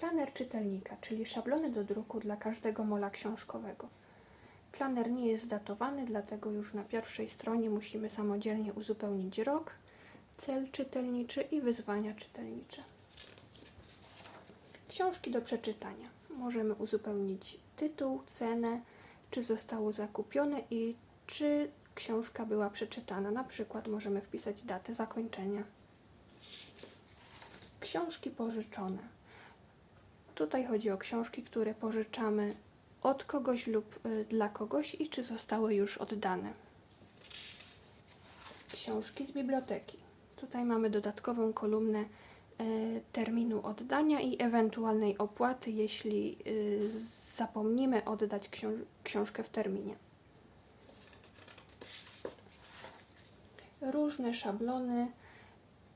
Planer czytelnika, czyli szablony do druku dla każdego mola książkowego. Planer nie jest datowany, dlatego już na pierwszej stronie musimy samodzielnie uzupełnić rok, cel czytelniczy i wyzwania czytelnicze. Książki do przeczytania. Możemy uzupełnić tytuł, cenę, czy zostało zakupione i czy książka była przeczytana. Na przykład możemy wpisać datę zakończenia. Książki pożyczone. Tutaj chodzi o książki, które pożyczamy od kogoś lub y, dla kogoś i czy zostały już oddane. Książki z biblioteki. Tutaj mamy dodatkową kolumnę e, terminu oddania i ewentualnej opłaty, jeśli y, zapomnimy oddać książ- książkę w terminie. Różne szablony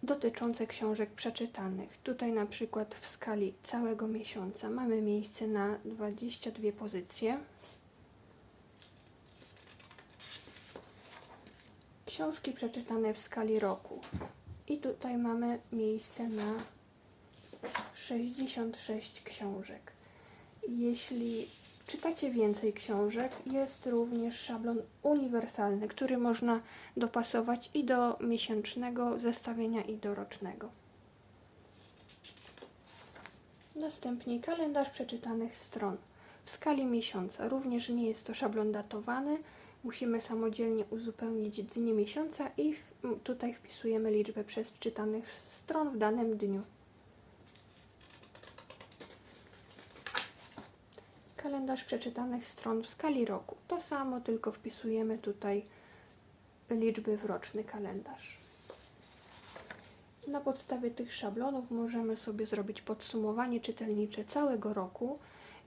dotyczące książek przeczytanych. Tutaj na przykład w skali całego miesiąca mamy miejsce na 22 pozycje. Książki przeczytane w skali roku. I tutaj mamy miejsce na 66 książek. Jeśli czytacie więcej książek, jest również szablon uniwersalny, który można dopasować i do miesięcznego zestawienia, i do rocznego. Następnie kalendarz przeczytanych stron w skali miesiąca. Również nie jest to szablon datowany. Musimy samodzielnie uzupełnić dni miesiąca i tutaj wpisujemy liczbę przeczytanych stron w danym dniu. Kalendarz przeczytanych stron w skali roku. To samo, tylko wpisujemy tutaj liczby w roczny kalendarz. Na podstawie tych szablonów możemy sobie zrobić podsumowanie czytelnicze całego roku,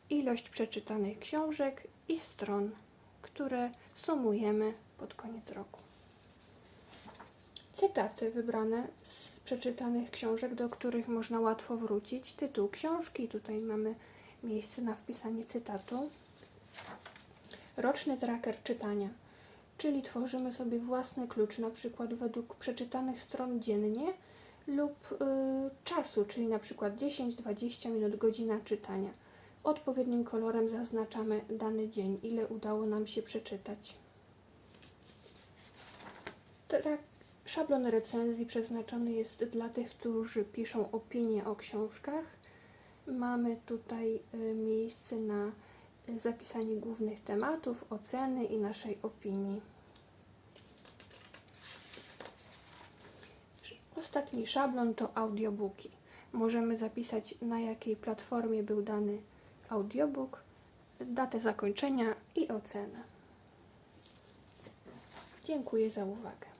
ilość przeczytanych książek i stron, które sumujemy pod koniec roku. Cytaty wybrane z przeczytanych książek, do których można łatwo wrócić. Tytuł książki, tutaj mamy miejsce na wpisanie cytatu. Roczny tracker czytania, czyli tworzymy sobie własny klucz, na przykład według przeczytanych stron dziennie lub y, czasu, czyli na przykład 10-20 minut, godzina czytania. Odpowiednim kolorem zaznaczamy dany dzień, ile udało nam się przeczytać. Trak- szablon recenzji przeznaczony jest dla tych, którzy piszą opinie o książkach. Mamy tutaj y, miejsce na y, zapisanie głównych tematów, oceny i naszej opinii. Ostatni szablon to audiobooki. Możemy zapisać na jakiej platformie był dany audiobook, datę zakończenia i ocenę. Dziękuję za uwagę.